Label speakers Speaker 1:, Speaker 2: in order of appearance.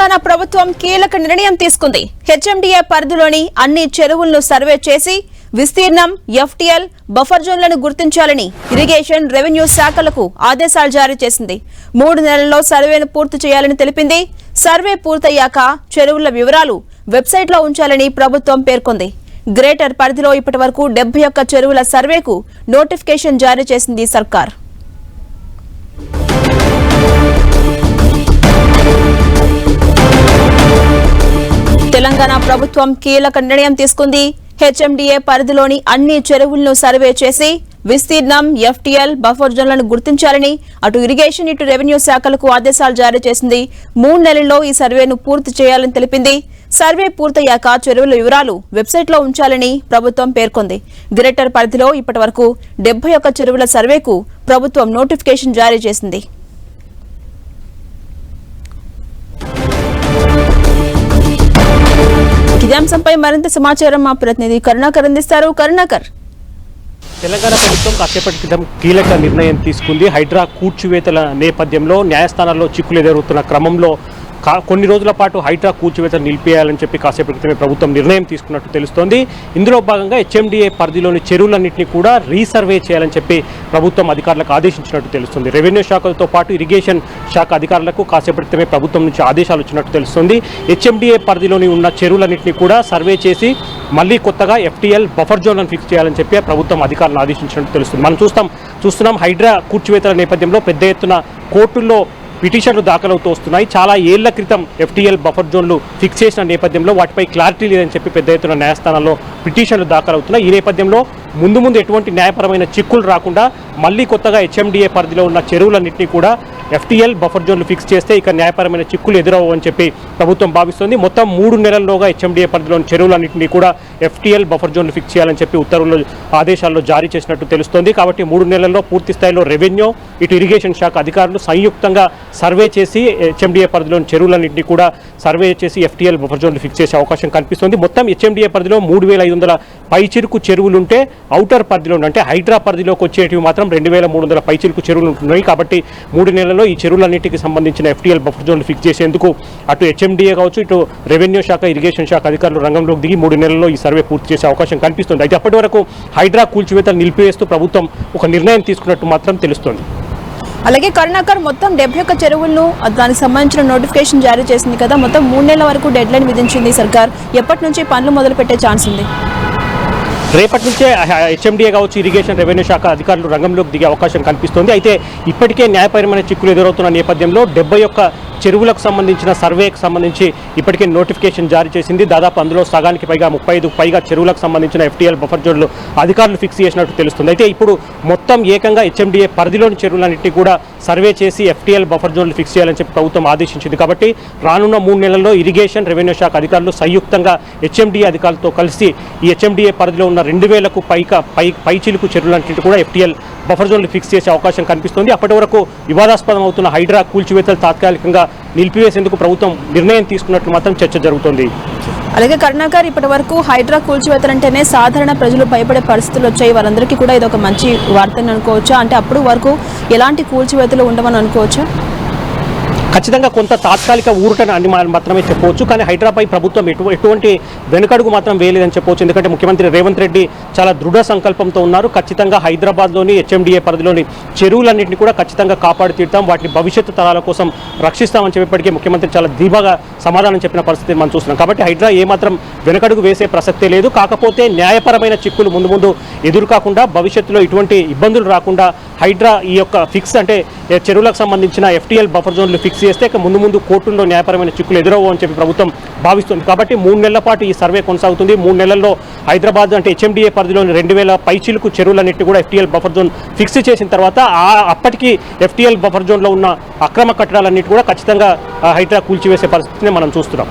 Speaker 1: తెలంగాణ ప్రభుత్వం కీలక నిర్ణయం తీసుకుంది. హెచ్ఎండిఏ పరిధిలోని అన్ని చెరువులను సర్వే చేసి విస్తీర్ణం ఎఫ్టీఎల్ బఫర్ జోన్లను గుర్తించాలని ఇరిగేషన్ రెవెన్యూ శాఖలకు ఆదేశాలు జారీ చేసింది. మూడు నెలల్లో సర్వేను పూర్తి చేయాలని తెలిపింది. సర్వే పూర్తయ్యాక చెరువుల వివరాలు వెబ్సైట్లో ఉంచాలని ప్రభుత్వం పేర్కొంది. గ్రేటర్ పరిధిలో ఇప్పటి వరకు డెబ్బై ఒక్క చెరువుల సర్వేకు నోటిఫికేషన్ జారీ చేసింది సర్కార్. తెలంగాణ ప్రభుత్వం కీలక నిర్ణయం తీసుకుంది. హెచ్ఎండిఏ పరిధిలోని అన్ని చెరువులను సర్వే చేసి విస్తీర్ణం ఎఫ్టీఎల్ బఫర్ జోన్లను గుర్తించాలని అటు ఇరిగేషన్ ఇటు రెవెన్యూ శాఖలకు ఆదేశాలు జారీ చేసింది. మూడు నెలల్లో ఈ సర్వేను పూర్తి చేయాలని తెలిపింది. సర్వే పూర్తయ్యాక చెరువుల వివరాలు వెబ్సైట్లో ఉంచాలని ప్రభుత్వం పేర్కొంది. గ్రేటర్ పరిధిలో ఇప్పటి వరకు ఒక్క చెరువుల సర్వేకు ప్రభుత్వం నోటిఫికేషన్ జారీ చేసింది. అంశంపై మరింత సమాచారం మా ప్రతినిధి కరుణాకర్ అందిస్తారు. కరుణాకర్.
Speaker 2: తెలంగాణ ప్రభుత్వం కాసేపటి క్రితం కీలక నిర్ణయం తీసుకుంది. హైడ్రా కూర్చివేతల నేపథ్యంలో న్యాయస్థానాల్లో చిక్కులు ఎదురవుతున్న క్రమంలో కొన్ని రోజుల పాటు హైడ్రా కూల్చివేత నిలిపేయాలని చెప్పి కాసేపటి క్రితమే ప్రభుత్వం నిర్ణయం తీసుకున్నట్టు తెలుస్తోంది. ఇందులో భాగంగా హెచ్ఎండిఏ పరిధిలోని చెరువులన్నింటినీ కూడా రీసర్వే చేయాలని చెప్పి ప్రభుత్వం అధికారులకు ఆదేశించినట్టు తెలుస్తుంది. రెవెన్యూ శాఖలతో పాటు ఇరిగేషన్ శాఖ అధికారులకు కాసేపటి క్రితమే ప్రభుత్వం నుంచి ఆదేశాలు వచ్చినట్టు తెలుస్తుంది. హెచ్ఎండిఏ పరిధిలోని ఉన్న చెరువులన్నింటినీ కూడా సర్వే చేసి మళ్ళీ కొత్తగా ఎఫ్టీఎల్ బఫర్ జోన్లను ఫిక్స్ చేయాలని చెప్పి ప్రభుత్వం అధికారులను ఆదేశించినట్టు తెలుస్తుంది. మనం చూస్తాం చూస్తున్నాం హైడ్రా కూర్చివేతల నేపథ్యంలో పెద్ద ఎత్తున కోర్టుల్లో పిటిషన్లు దాఖలవుతూ వస్తున్నాయి. చాలా ఏళ్ళ క్రితం ఎఫ్టీఎల్ బఫర్ జోన్లు ఫిక్స్ చేసిన నేపథ్యంలో వాటిపై క్లారిటీ లేదని చెప్పి పెద్ద ఎత్తున న్యాయస్థానాల్లో పిటిషన్లు దాఖలవుతున్నాయి. ఈ నేపథ్యంలో ముందు ముందు ఎటువంటి న్యాయపరమైన చిక్కులు రాకుండా మళ్ళీ కొత్తగా హెచ్ఎండిఏ పరిధిలో ఉన్న చెరువులన్నింటినీ కూడా ఎఫ్టీఎల్ బఫర్ జోన్లు ఫిక్స్ చేస్తే ఇక న్యాయపరమైన చిక్కులు ఎదురవ్వని చెప్పి ప్రభుత్వం భావిస్తోంది. మొత్తం మూడు నెలల్లోగా హెచ్ఎండిఏ పరిధిలోని చెరువులన్నింటినీ కూడా ఎఫ్టీఎల్ బఫర్ జోన్లు ఫిక్స్ చేయాలని చెప్పి ఉత్తర్వులు ఆదేశాల్లో జారీ చేసినట్టు తెలుస్తోంది. కాబట్టి మూడు నెలల్లో పూర్తి స్థాయిలో రెవెన్యూ ఇటు ఇరిగేషన్ శాఖ అధికారులు సంయుక్తంగా సర్వే చేసి హెచ్ఎండిఏ పరిధిలోని చెరువులన్నింటినీ కూడా సర్వే చేసి ఎఫ్టీఎల్ బఫర్ జోన్లు ఫిక్స్ చేసే అవకాశం కనిపిస్తుంది. మొత్తం హెచ్ఎండిఏ పరిధిలో మూడు వేల ఐదు వందల పైచిరుకు చెరువులుంటే అవుటర్ పరిధిలో అంటే హైడ్రా పరిధిలోకి వచ్చేటివి మాత్రం రెండు వేల మూడు వందల పైచిరుకు చెరువులు ఉంటున్నాయి కాబట్టి మూడు నెలల్లో ఈ చెరువులన్నింటికి సంబంధించిన ఎఫ్టీఎల్ బఫర్ జోన్లు ఫిక్స్ చేసేందుకు అటు హెచ్ఎండిఏ కావచ్చు ఇటు రెవెన్యూ శాఖ ఇరిగేషన్ శాఖ అధికారులు రంగంలోకి దిగి మూడు నెలల్లో ఈ సర్వే పూర్తి చేసే అవకాశం కనిపిస్తుంది. అయితే అప్పటి వరకు హైడ్రా కూల్చివేతలు నిలిపివేస్తూ ప్రభుత్వం ఒక నిర్ణయం తీసుకున్నట్టు మాత్రం తెలుస్తోంది.
Speaker 1: అలాగే కరుణాకర్ మొత్తం డెబ్బై ఒక్క చెరువులను దానికి సంబంధించిన నోటిఫికేషన్ జారీ చేసింది కదా మొత్తం మూడు నెలల వరకు డెడ్ లైన్ విధించింది సర్కార్. ఎప్పటి నుంచి పనులు మొదలు పెట్టే ఛాన్స్ ఉంది?
Speaker 2: రేపటి నుంచే హెచ్ఎండిఏ కావచ్చు ఇరిగేషన్ రెవెన్యూ శాఖ అధికారులు రంగంలోకి దిగే అవకాశం కనిపిస్తోంది. అయితే ఇప్పటికే న్యాయపరమైన చిక్కులు ఎదురవుతున్న నేపథ్యంలో డెబ్బై ఒక్క చెరువులకు సంబంధించిన సర్వేకి సంబంధించి ఇప్పటికే నోటిఫికేషన్ జారీ చేసింది. దాదాపు అందులో సగానికి పైగా ముప్పై ఐదు పైగా చెరువులకు సంబంధించిన ఎఫ్టీఎల్ బఫర్ జోన్లు అధికారులు ఫిక్స్ చేసినట్టు తెలుస్తుంది. అయితే ఇప్పుడు మొత్తం ఏకంగా హెచ్ఎండిఏ పరిధిలోని చెరువులన్నింటినీ కూడా సర్వే చేసి ఎఫ్టీఎల్ బఫర్ జోన్లు ఫిక్స్ చేయాలని చెప్పి ప్రభుత్వం ఆదేశించింది. కాబట్టి రానున్న మూడు నెలల్లో ఇరిగేషన్ రెవెన్యూ శాఖ అధికారులు సంయుక్తంగా హెచ్ఎండిఏ అధికారులతో కలిసి ఈ హెచ్ఎండిఏ పరిధిలో ఉన్న రెండు వేలకు పైగా పై పైచిలుకు చెరువులన్నింటి కూడా ఎఫ్టీఎల్ బఫర్ జోన్లు ఫిక్స్ చేసే అవకాశం కనిపిస్తుంది. అప్పటి వరకు వివాదాస్పదం అవుతున్న హైడ్రా కూల్చివేతలు తాత్కాలికంగా నిలిపివేసేందుకు ప్రభుత్వం నిర్ణయం తీసుకున్నట్లు మాత్రం చర్చ జరుగుతోంది.
Speaker 1: అలాగే కరుణాకర్ ఇప్పటి వరకు హైడ్రా కూల్చివేతలంటేనే సాధారణ ప్రజలు భయపడే పరిస్థితులు వచ్చాయి. వారందరికీ కూడా ఇది ఒక మంచి వార్తని అనుకోవచ్చా? అంటే అప్పుడు వరకు ఎలాంటి కూల్చివేతలు ఉండవని అనుకోవచ్చా?
Speaker 2: ఖచ్చితంగా కొంత తాత్కాలిక ఊరటన అని మాత్రమే చెప్పవచ్చు కానీ హైదరాబాద్ ప్రభుత్వం ఎటు ఎటువంటి వెనుకడుగు మాత్రం వేయలేదని చెప్పవచ్చు. ఎందుకంటే ముఖ్యమంత్రి రేవంత్ రెడ్డి చాలా దృఢ సంకల్పంతో ఉన్నారు. ఖచ్చితంగా హైదరాబాద్లోని హెచ్ఎండిఏ పరిధిలోని చెరువులన్నింటినీ కూడా ఖచ్చితంగా కాపాడు తీరుతాం. వాటిని భవిష్యత్తు తరాల కోసం రక్షిస్తామని చెప్పేప్పటికీ ముఖ్యమంత్రి చాలా ధీమాగా సమాధానం చెప్పిన పరిస్థితి మనం చూస్తున్నాం. కాబట్టి హైడ్రా ఏమాత్రం వెనుకడుగు వేసే ప్రసక్తే లేదు. కాకపోతే న్యాయపరమైన చిక్కులు ముందు ముందు ఎదురు కాకుండా భవిష్యత్తులో ఇటువంటి ఇబ్బందులు రాకుండా హైడ్రా ఈ యొక్క ఫిక్స్ అంటే చెరువులకు సంబంధించిన ఎఫ్టీఎల్ బఫర్ జోన్లు ఫిక్స్ చేస్తే ముందు ముందు కోర్టుల్లో న్యాయపరమైన చిక్కులు ఎదురవు అని చెప్పి ప్రభుత్వం భావిస్తుంది. కాబట్టి మూడు నెలల పాటు ఈ సర్వే కొనసాగుతుంది. మూడు నెలల్లో హైదరాబాద్ అంటే హెచ్ఎండిఏ పరిధిలోని రెండు వేల పైచిలుకు చెరువులన్నింటి కూడా ఎఫ్టీఎల్ బఫర్ జోన్ ఫిక్స్ చేసిన తర్వాత ఆ అప్పటికి ఎఫ్టీఎల్ బఫర్ జోన్లో ఉన్న అక్రమ కట్టడాలన్నింటి కూడా ఖచ్చితంగా ఆ, హైడ్రా కూల్చివేసే పరిస్థితిని మనం చూస్తున్నాం.